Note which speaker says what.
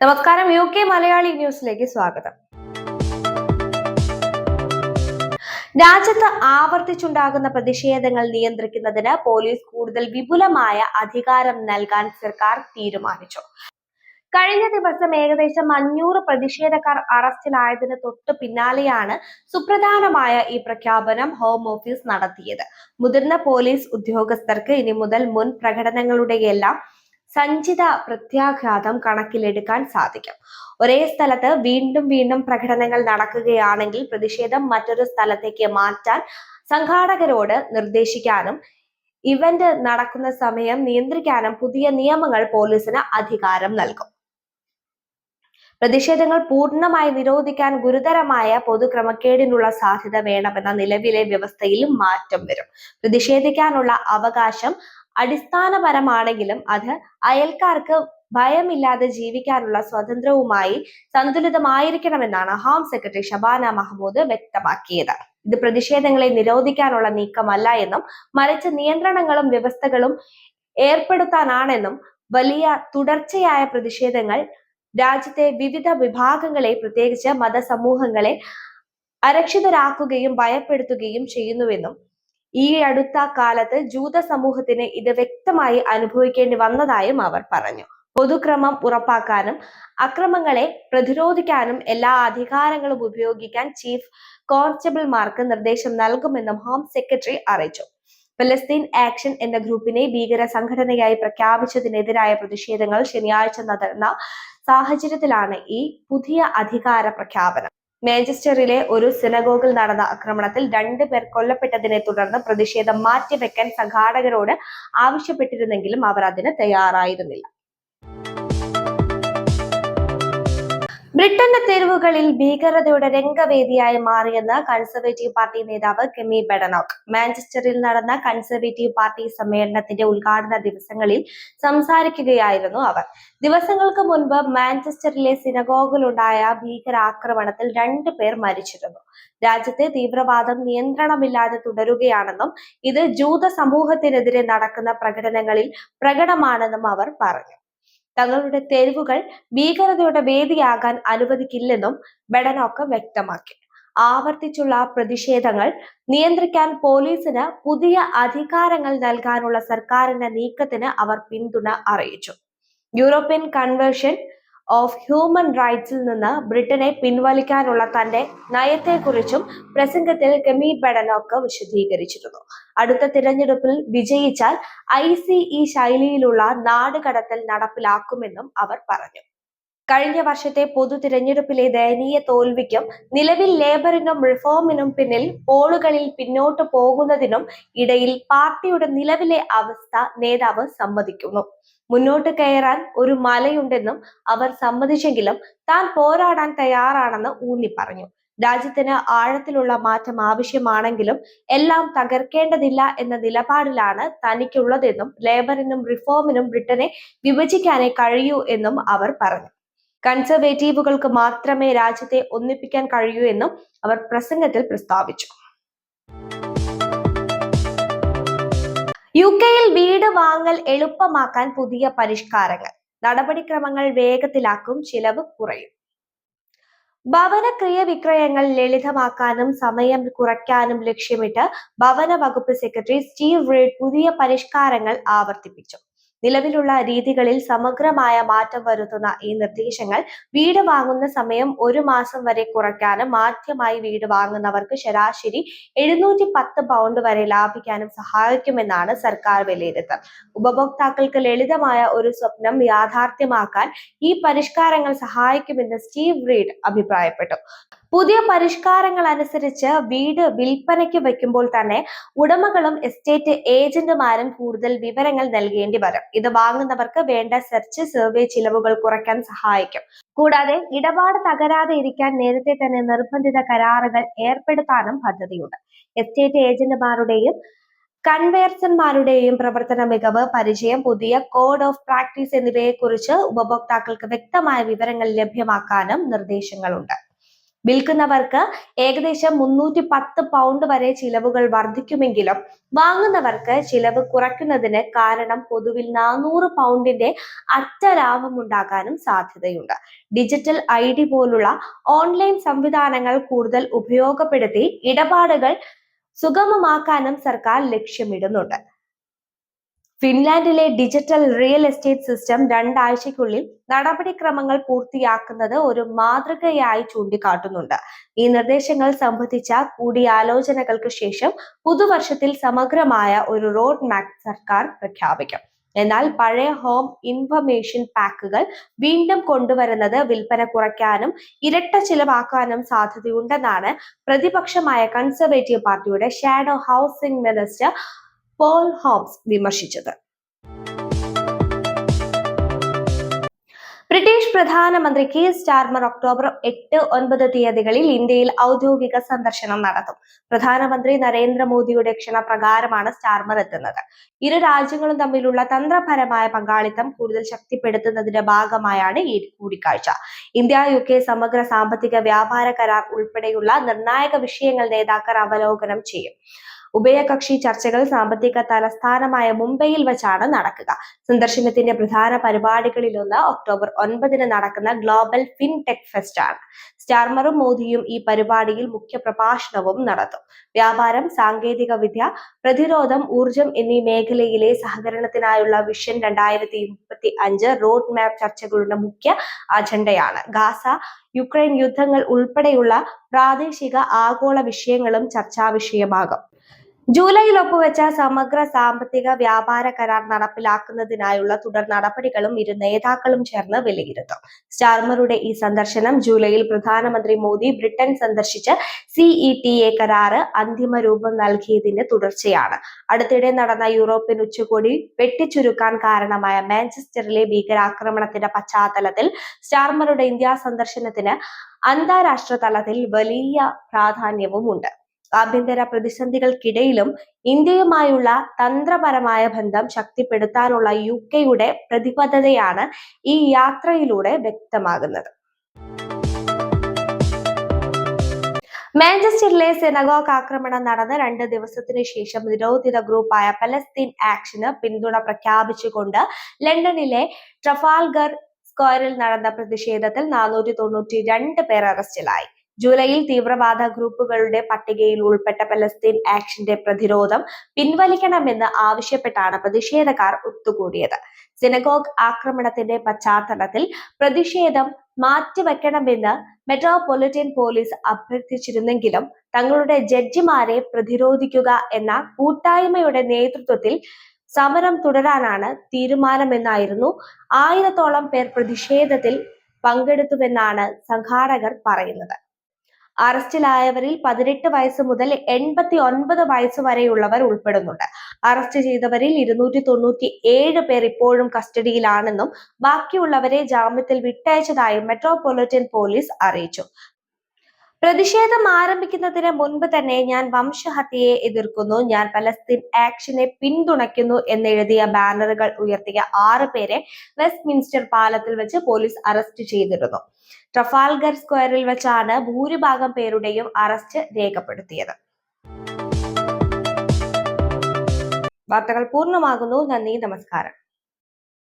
Speaker 1: നമസ്കാരം. U K Malayali ന്യൂസിലേക്ക് സ്വാഗതം. രാജ്യത്ത് ആവർത്തിച്ചുണ്ടാകുന്ന പ്രതിഷേധങ്ങൾ നിയന്ത്രിക്കുന്നതിന് പോലീസ് കൂടുതൽ വിപുലമായ അധികാരം നൽകാൻ സർക്കാർ തീരുമാനിച്ചു. കഴിഞ്ഞ ദിവസം ഏകദേശം അഞ്ഞൂറ് പ്രതിഷേധക്കാർ അറസ്റ്റിലായതിന് തൊട്ടു പിന്നാലെയാണ് സുപ്രധാനമായ ഈ പ്രഖ്യാപനം ഹോം ഓഫീസ് നടത്തിയത്. മുതിർന്ന പോലീസ് ഉദ്യോഗസ്ഥർക്ക് ഇനി മുതൽ മുൻ പ്രകടനങ്ങളുടെയെല്ലാം സഞ്ചിത പ്രത്യാഘാതം കണക്കിലെടുക്കാൻ സാധിക്കും. ഒരേ സ്ഥലത്ത് വീണ്ടും വീണ്ടും പ്രകടനങ്ങൾ നടക്കുകയാണെങ്കിൽ പ്രതിഷേധം മറ്റൊരു സ്ഥലത്തേക്ക് മാറ്റാൻ സംഘാടകരോട് നിർദ്ദേശിക്കാനും ഇവന്റ് നടക്കുന്ന സമയം നിയന്ത്രിക്കാനും പുതിയ നിയമങ്ങൾ പോലീസിന് അധികാരം നൽകും. പ്രതിഷേധങ്ങൾ പൂർണമായി നിരോധിക്കാൻ ഗുരുതരമായ പൊതുക്രമക്കേടിനുള്ള സാധ്യത വേണമെന്ന നിലവിലെ വ്യവസ്ഥയിലും മാറ്റം വരും. പ്രതിഷേധിക്കാനുള്ള അവകാശം അടിസ്ഥാനപരമാണെങ്കിലും അത് അയൽക്കാർക്ക് ഭയമില്ലാതെ ജീവിക്കാനുള്ള സ്വതന്ത്രവുമായി സന്തുലിതമായിരിക്കണമെന്നാണ് ഹോം സെക്രട്ടറി ഷബാന മഹമ്മൂദ് വ്യക്തമാക്കിയത്. ഇത് പ്രതിഷേധങ്ങളെ നിരോധിക്കാനുള്ള നീക്കമല്ല എന്നും മറിച്ച് നിയന്ത്രണങ്ങളും വ്യവസ്ഥകളും ഏർപ്പെടുത്താനാണെന്നും വലിയ തുടർച്ചയായ പ്രതിഷേധങ്ങൾ രാജ്യത്തെ വിവിധ വിഭാഗങ്ങളെ പ്രത്യേകിച്ച് മതസമൂഹങ്ങളെ അരക്ഷിതരാക്കുകയും ഭയപ്പെടുത്തുകയും ചെയ്യുന്നുവെന്നും ഈ അടുത്ത കാലത്ത് ജൂത സമൂഹത്തിന് ഇത് വ്യക്തമായി അനുഭവിക്കേണ്ടി വന്നതായും അവർ പറഞ്ഞു. പൊതുക്രമം ഉറപ്പാക്കാനും അക്രമങ്ങളെ പ്രതിരോധിക്കാനും എല്ലാ അധികാരങ്ങളും ഉപയോഗിക്കാൻ ചീഫ് കോൺസ്റ്റബിൾമാർക്ക് നിർദ്ദേശം നൽകുമെന്നും ഹോം സെക്രട്ടറി അറിയിച്ചു. ഫലസ്തീൻ ആക്ഷൻ എന്ന ഗ്രൂപ്പിനെ ഭീകര സംഘടനയായി പ്രഖ്യാപിച്ചതിനെതിരായ പ്രതിഷേധങ്ങൾ ശനിയാഴ്ച നടന്ന സാഹചര്യത്തിലാണ് ഈ പുതിയ അധികാര പ്രഖ്യാപനം. മാഞ്ചസ്റ്ററിലെ ഒരു സിനഗോഗിൽ നടന്ന ആക്രമണത്തിൽ രണ്ട് പേർ കൊല്ലപ്പെട്ടതിനെ തുടർന്ന് പ്രതിഷേധം മാറ്റിവെക്കാൻ സംഘാടകരോട് ആവശ്യപ്പെട്ടിരുന്നെങ്കിലും അവർ അതിന് തയ്യാറായിരുന്നില്ല. ബ്രിട്ടന്റെ തെരുവുകളിൽ ഭീകരതയുടെ രംഗവേദിയായി മാറിയെന്ന് കൺസർവേറ്റീവ് പാർട്ടി നേതാവ് കെമി ബെഡനോക്ക്. മാഞ്ചസ്റ്ററിൽ നടന്ന കൺസർവേറ്റീവ് പാർട്ടി സമ്മേളനത്തിന്റെ ഉദ്ഘാടന ദിവസങ്ങളിൽ സംസാരിക്കുകയായിരുന്നു അവർ. ദിവസങ്ങൾക്ക് മുൻപ് മാഞ്ചസ്റ്ററിലെ സിനഗോഗിലുണ്ടായ ഭീകരാക്രമണത്തിൽ രണ്ടു പേർ മരിച്ചിരുന്നു. രാജ്യത്തെ തീവ്രവാദം നിയന്ത്രണമില്ലാതെ തുടരുകയാണെന്നും ഇത് ജൂത സമൂഹത്തിനെതിരെ നടക്കുന്ന പ്രകടനങ്ങളിൽ പ്രകടമാണെന്നും അവർ പറഞ്ഞു. തങ്ങളുടെ തെരുവുകൾ ഭീകരതയുടെ വേദിയാകാൻ അനുവദിക്കില്ലെന്നും ബെഡനോക്ക് വ്യക്തമാക്കി. ആവർത്തിച്ചുള്ള പ്രതിഷേധങ്ങൾ നിയന്ത്രിക്കാൻ പോലീസിന് പുതിയ അധികാരങ്ങൾ നൽകാനുള്ള സർക്കാരിന്റെ നീക്കത്തിന് അവർ പിന്തുണ അറിയിച്ചു. യൂറോപ്യൻ കൺവേർഷൻ ഓഫ് ഹ്യൂമൻ റൈറ്റ്സിൽ നിന്ന് ബ്രിട്ടനെ പിൻവലിക്കാനുള്ള തന്റെ നയത്തെക്കുറിച്ചും പ്രസംഗത്തിൽ കെമി ബെഡനോക്ക് വിശദീകരിച്ചിരുന്നു. അടുത്ത തിരഞ്ഞെടുപ്പിൽ വിജയിച്ചാൽ ഐ ശൈലിയിലുള്ള നാടുകടത്തൽ നടപ്പിലാക്കുമെന്നും അവർ പറഞ്ഞു. കഴിഞ്ഞ വർഷത്തെ പൊതു തിരഞ്ഞെടുപ്പിലെ ദയനീയ തോൽവിക്കും നിലവിൽ ലേബറിനും റിഫോമിനും പിന്നിൽ പോളുകളിൽ പിന്നോട്ട് പോകുന്നതിനും ഇടയിൽ പാർട്ടിയുടെ നിലവിലെ അവസ്ഥ നേതാവ് സമ്മതിക്കുന്നു. മുന്നോട്ട് കയറാൻ ഒരു മലയുണ്ടെന്നും അവർ സമ്മതിച്ചെങ്കിലും താൻ പോരാടാൻ തയ്യാറാണെന്ന് ഊന്നി പറഞ്ഞു. രാജ്യത്തിന് ആഴത്തിലുള്ള മാറ്റം ആവശ്യമാണെങ്കിലും എല്ലാം തകർക്കേണ്ടതില്ല എന്ന നിലപാടിലാണ് തനിക്കുള്ളതെന്നും ലേബറിനും റിഫോമിനും ബ്രിട്ടനെ വിഭജിക്കാനേ കഴിയൂ എന്നും അവർ പറഞ്ഞു. കൺസർവേറ്റീവുകൾക്ക് മാത്രമേ രാജ്യത്തെ ഒന്നിപ്പിക്കാൻ കഴിയൂ എന്നും അവർ പ്രസംഗത്തിൽ പ്രസ്താവിച്ചു. യു കെയിൽ വീട് വാങ്ങൽ എളുപ്പമാക്കാൻ പുതിയ പരിഷ്കാരങ്ങൾ. നടപടിക്രമങ്ങൾ വേഗത്തിലാക്കും ചിലവ് കുറയും. ഭവന ക്രിയ വിക്രയങ്ങൾ ലളിതമാക്കാനും സമയം കുറയ്ക്കാനും ലക്ഷ്യമിട്ട് ഭവന വകുപ്പ് സെക്രട്ടറി സ്റ്റീവ് റീഡ് പുതിയ പരിഷ്കാരങ്ങൾ ആവർത്തിപ്പിച്ചു. നിലവിലുള്ള രീതികളിൽ സമഗ്രമായ മാറ്റം വരുത്തുന്ന ഈ നിർദ്ദേശങ്ങൾ വീട് വാങ്ങുന്ന സമയം ഒരു മാസം വരെ കുറയ്ക്കാനും ആദ്യമായി വീട് വാങ്ങുന്നവർക്ക് ശരാശരി എഴുന്നൂറ്റി പത്ത് പൗണ്ട് വരെ ലാഭിക്കാനും സഹായിക്കുമെന്നാണ് സർക്കാർ വിലയിരുത്തൽ. ഉപഭോക്താക്കൾക്ക് ലളിതമായ ഒരു സ്വപ്നം യാഥാർത്ഥ്യമാക്കാൻ ഈ പരിഷ്കാരങ്ങൾ സഹായിക്കുമെന്ന് സ്റ്റീവ് റീഡ് അഭിപ്രായപ്പെട്ടു. പുതിയ പരിഷ്കാരങ്ങൾ അനുസരിച്ച് വീട് വിൽപ്പനയ്ക്ക് വെക്കുമ്പോൾ തന്നെ ഉടമകളും എസ്റ്റേറ്റ് ഏജന്റുമാരും കൂടുതൽ വിവരങ്ങൾ നൽകേണ്ടി വരും. ഇത് വാങ്ങുന്നവർക്ക് വേണ്ട സെർച്ച് സർവേ ചിലവുകൾ കുറയ്ക്കാൻ സഹായിക്കും. കൂടാതെ ഇടപാട് തകരാതെ ഇരിക്കാൻ നേരത്തെ തന്നെ നിർബന്ധിത കരാറുകൾ ഏർപ്പെടുത്താനും പദ്ധതിയുണ്ട്. എസ്റ്റേറ്റ് ഏജന്റുമാരുടെയും കൺവേർസന്മാരുടെയും പ്രവർത്തന മികവ് പരിചയം പുതിയ കോഡ് ഓഫ് പ്രാക്ടീസ് എന്നിവയെക്കുറിച്ച് ഉപഭോക്താക്കൾക്ക് വ്യക്തമായ വിവരങ്ങൾ ലഭ്യമാക്കാനും നിർദ്ദേശങ്ങളുണ്ട്. വിൽക്കുന്നവർക്ക് ഏകദേശം മുന്നൂറ്റി പത്ത് പൗണ്ട് വരെ ചിലവുകൾ വർദ്ധിക്കുമെങ്കിലും വാങ്ങുന്നവർക്ക് ചിലവ് കുറയ്ക്കുന്നതിന് കാരണം പൊതുവിൽ നാനൂറ് പൗണ്ടിന്റെ അറ്റ ലാഭമുണ്ടാകാനും സാധ്യതയുണ്ട്. ഡിജിറ്റൽ ഐ ഡി പോലുള്ള ഓൺലൈൻ സംവിധാനങ്ങൾ കൂടുതൽ ഉപയോഗപ്പെടുത്തി ഇടപാടുകൾ സുഗമമാക്കാനും സർക്കാർ ലക്ഷ്യമിടുന്നുണ്ട്. ഫിൻലാൻഡിലെ ഡിജിറ്റൽ റിയൽ എസ്റ്റേറ്റ് സിസ്റ്റം രണ്ടാഴ്ചയ്ക്കുള്ളിൽ നടപടിക്രമങ്ങൾ പൂർത്തിയാക്കുന്നത് ഒരു മാതൃകയായി ചൂണ്ടിക്കാട്ടുന്നുണ്ട്. ഈ നിർദ്ദേശങ്ങൾ സംബന്ധിച്ച കൂടിയാലോചനകൾക്ക് ശേഷം പുതുവർഷത്തിൽ സമഗ്രമായ ഒരു റോഡ് മാപ്പ് സർക്കാർ പ്രഖ്യാപിക്കും. എന്നാൽ പഴയ ഹോം ഇൻഫർമേഷൻ പാക്കുകൾ വീണ്ടും കൊണ്ടുവരുന്നത് വിൽപ്പന കുറയ്ക്കാനും ഇരട്ട ചിലവാക്കാനും സാധ്യതയുണ്ടെന്നാണ് പ്രതിപക്ഷമായ കൺസർവേറ്റീവ് പാർട്ടിയുടെ shadow housing minister Paul Holmes വിമർശിച്ചത്. British പ്രധാനമന്ത്രി കീർ സ്റ്റാർമർ ഒക്ടോബർ എട്ട് ഒൻപത് തീയതികളിൽ ഇന്ത്യയിൽ ഔദ്യോഗിക സന്ദർശനം നടത്തും. പ്രധാനമന്ത്രി നരേന്ദ്രമോദിയുടെ ക്ഷണപ്രകാരമാണ് സ്റ്റാർമർ എത്തുന്നത്. ഇരു രാജ്യങ്ങളും തമ്മിലുള്ള തന്ത്രപരമായ പങ്കാളിത്തം കൂടുതൽ ശക്തിപ്പെടുത്തുന്നതിന്റെ ഭാഗമായാണ് ഈ കൂടിക്കാഴ്ച. ഇന്ത്യ യു കെ സമഗ്ര സാമ്പത്തിക വ്യാപാര കരാർ ഉൾപ്പെടെയുള്ള നിർണായക വിഷയങ്ങൾ നേതാക്കൾ അവലോകനം ചെയ്യും. ഉഭയകക്ഷി ചർച്ചകൾ സാമ്പത്തിക തലസ്ഥാനമായ മുംബൈയിൽ വെച്ചാണ് നടക്കുക. സന്ദർശനത്തിന്റെ പ്രധാന പരിപാടികളിലൊന്ന് ഒക്ടോബർ ഒൻപതിന് നടക്കുന്ന ഗ്ലോബൽ ഫിൻടെക് ഫെസ്റ്റ് ആണ്. സ്റ്റാർമറും മോദിയും ഈ പരിപാടിയിൽ മുഖ്യ പ്രഭാഷണവും നടത്തും. വ്യാപാരം സാങ്കേതിക വിദ്യ പ്രതിരോധം ഊർജം എന്നീ മേഖലയിലെ സഹകരണത്തിനായുള്ള വിഷൻ രണ്ടായിരത്തി മുപ്പത്തി അഞ്ച് റോഡ് മാപ്പ് ചർച്ചകളുടെ മുഖ്യ അജണ്ടയാണ്. ഗാസ യുക്രൈൻ യുദ്ധങ്ങൾ ഉൾപ്പെടെയുള്ള പ്രാദേശിക ആഗോള വിഷയങ്ങളും ചർച്ചാ വിഷയമാകും ജൂലൈയിൽ ഒപ്പുവെച്ച സമഗ്ര സാമ്പത്തിക വ്യാപാര കരാർ നടപ്പിലാക്കുന്നതിനായുള്ള തുടർ നടപടികളും ഇരു നേതാക്കളും ചേർന്ന് വിലയിരുത്തും. സ്റ്റാർമറുടെ ഈ സന്ദർശനം ജൂലൈയിൽ പ്രധാനമന്ത്രി മോദി ബ്രിട്ടൻ സന്ദർശിച്ച് സിഇ ടി എ കരാറ് അന്തിമ രൂപം നൽകിയതിന്റെ തുടർച്ചയാണ്. അടുത്തിടെ നടന്ന യൂറോപ്യൻ ഉച്ചകോടി വെട്ടിച്ചുരുക്കാൻ കാരണമായ മാഞ്ചസ്റ്ററിലെ ഭീകരാക്രമണത്തിന്റെ പശ്ചാത്തലത്തിൽ സ്റ്റാർമറുടെ ഇന്ത്യ സന്ദർശനത്തിന് അന്താരാഷ്ട്ര തലത്തിൽ വലിയ പ്രാധാന്യവുമുണ്ട്. ആഭ്യന്തര പ്രതിസന്ധികൾക്കിടയിലും ഇന്ത്യയുമായുള്ള തന്ത്രപരമായ ബന്ധം ശക്തിപ്പെടുത്താനുള്ള യു കെയുടെ പ്രതിബദ്ധതയാണ് ഈ യാത്രയിലൂടെ വ്യക്തമാകുന്നത്. മാഞ്ചസ്റ്ററിലെ സെനഗോഗ് ആക്രമണം നടന്ന് രണ്ട് ദിവസത്തിനു ശേഷം നിരോധിത ഗ്രൂപ്പായ പലസ്തീൻ ആക്ഷന് പിന്തുണ പ്രഖ്യാപിച്ചുകൊണ്ട് ലണ്ടനിലെ ട്രഫാൽഗർ സ്ക്വയറിൽ നടന്ന പ്രതിഷേധത്തിൽ നാനൂറ്റി തൊണ്ണൂറ്റി രണ്ട് പേർ അറസ്റ്റിലായി. ജൂലൈയിൽ തീവ്രവാദ ഗ്രൂപ്പുകളുടെ പട്ടികയിൽ ഉൾപ്പെട്ട പലസ്തീൻ ആക്ഷന്റെ പ്രതിരോധം പിൻവലിക്കണമെന്ന് ആവശ്യപ്പെട്ടാണ് പ്രതിഷേധക്കാർ ഒത്തുകൂടിയത്. സിനഗോഗ് ആക്രമണത്തിന്റെ പശ്ചാത്തലത്തിൽ പ്രതിഷേധം മാറ്റിവെക്കണമെന്ന് മെട്രോപൊളിറ്റൻ പോലീസ് അഭ്യർത്ഥിച്ചിരുന്നെങ്കിലും തങ്ങളുടെ ജഡ്ജിമാരെ പ്രതിരോധിക്കുക എന്ന കൂട്ടായ്മയുടെ നേതൃത്വത്തിൽ സമരം തുടരാനാണ് തീരുമാനമെന്നായിരുന്നു ആയിരത്തോളം പേർ പ്രതിഷേധത്തിൽ പങ്കെടുത്തുവെന്നാണ് സംഘാടകർ പറയുന്നത്. അറസ്റ്റിലായവരിൽ പതിനെട്ട് വയസ്സ് മുതൽ എൺപത്തി ഒൻപത് വയസ്സ് വരെയുള്ളവർ ഉൾപ്പെടുന്നുണ്ട്. അറസ്റ്റ് ചെയ്തവരിൽ ഇരുന്നൂറ്റി തൊണ്ണൂറ്റി ഏഴ് പേർ ഇപ്പോഴും കസ്റ്റഡിയിലാണെന്നും ബാക്കിയുള്ളവരെ ജാമ്യത്തിൽ വിട്ടയച്ചതായും മെട്രോപൊളിറ്റൻ പോലീസ് അറിയിച്ചു. പ്രതിഷേധം ആരംഭിക്കുന്നതിന് മുൻപ് തന്നെ ഞാൻ വംശഹത്യയെ എതിർക്കുന്നു. ഞാൻ പലസ്തീൻ ആക്ഷനെ പിന്തുണയ്ക്കുന്നു എന്നെഴുതിയ ബാനറുകൾ ഉയർത്തിയ ആറ് പേരെ വെസ്റ്റ് മിൻസ്റ്റർ പാലത്തിൽ വെച്ച് പോലീസ് അറസ്റ്റ് ചെയ്തിരുന്നു. ട്രഫാൽഗർ സ്ക്വയറിൽ വെച്ചാണ് ഭൂരിഭാഗം പേരുടെയും അറസ്റ്റ് രേഖപ്പെടുത്തിയത്. വാർത്തകൾ പൂർണമാകുന്നു. നന്ദി നമസ്കാരം.